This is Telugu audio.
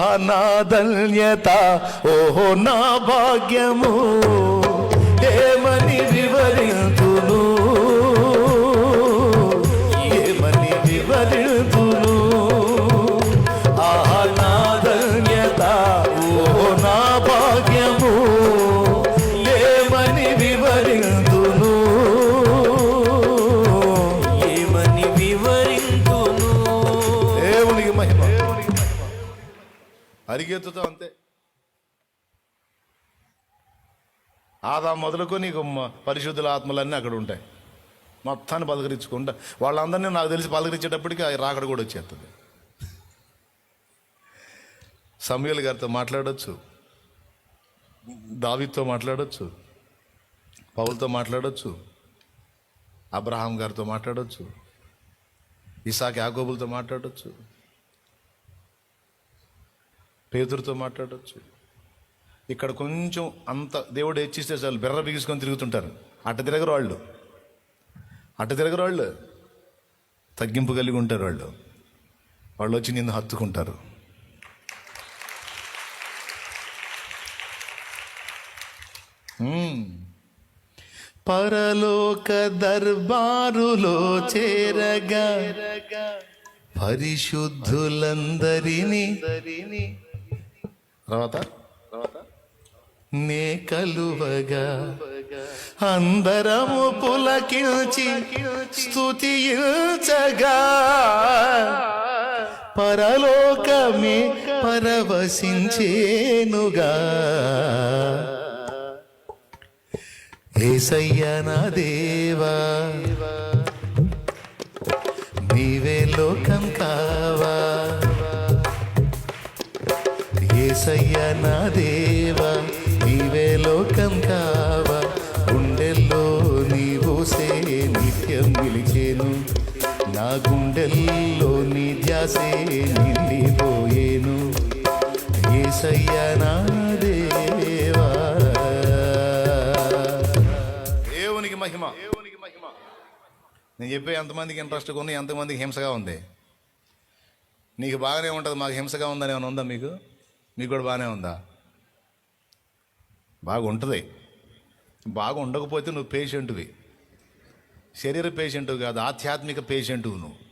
ఆహా నా ధన్యత ఓహో నా భాగ్యము. ఏమని వివరింతును? ఏమని వివరింతును? ఆహా నా ధన్యత ఓహో నా భాగ్యము. ఏమని వివరింతును? ఏమని వివరింతును? అరిగెత్తుతో అంతే. ఆదా మొదలుకొని నీకు పరిశుద్ధుల ఆత్మలన్నీ అక్కడ ఉంటాయి. మొత్తాన్ని పలకరించుకుంటా. వాళ్ళందరినీ నాకు తెలిసి పలకరించేటప్పటికి రాకడ కూడా వచ్చేస్తుంది. సమయల్ గారితో మాట్లాడచ్చు. దావితో మాట్లాడచ్చు. పౌలతో మాట్లాడచ్చు. అబ్రహాం గారితో మాట్లాడచ్చు. ఇసాక్ యాకోబులతో మాట్లాడచ్చు. పేదరితో మాట్లాడచ్చు. ఇక్కడ కొంచెం అంత దేవుడు హెచ్చిస్తే చాలు బెర్ర బిగుసుకొని తిరుగుతుంటారు. అట్ట తిరగరు వాళ్ళు. అట్ట తిరగరు వాళ్ళు. తగ్గింపు కలిగి ఉంటారు వాళ్ళు. వాళ్ళు వచ్చి నిన్ను హత్తుకుంటారు. పరలోక దర్బారులో చేరగా పరిశుద్ధులందరినీ తర్వాత? నే కలువగా అందరము పులకించి స్తుతించగా. పరలోకమే పరవశించేనుగా. ఏసయ్య నా దేవా. నీవే లోకం ఏసయ్య నా దేవా నీవే లోకం కావా. గుండెల్లో నీవోసే నిత్యం నిలిచేను. నా గుండెల్లో నీ ధ్యాసే నిండిపోయేను. ఏసయ్య నా దేవా. దేవునికి మహిమ. దేవునికి మహిమ నేను చెప్పే ఎంతమందికి ఇంట్రెస్ట్ కొన్ని ఎంతమందికి హింసగా ఉంది. నీకు బాగానే ఉంటుంది మాకు హింసగా ఉందని ఏమైనా ఉందా మీకు? మీకు కూడా బాగానే ఉందా? బాగుంటుంది. బాగా ఉండకపోతే నువ్వు పేషెంట్వి శరీర పేషెంట్ కాదు ఆధ్యాత్మిక పేషెంట్ నువ్వు.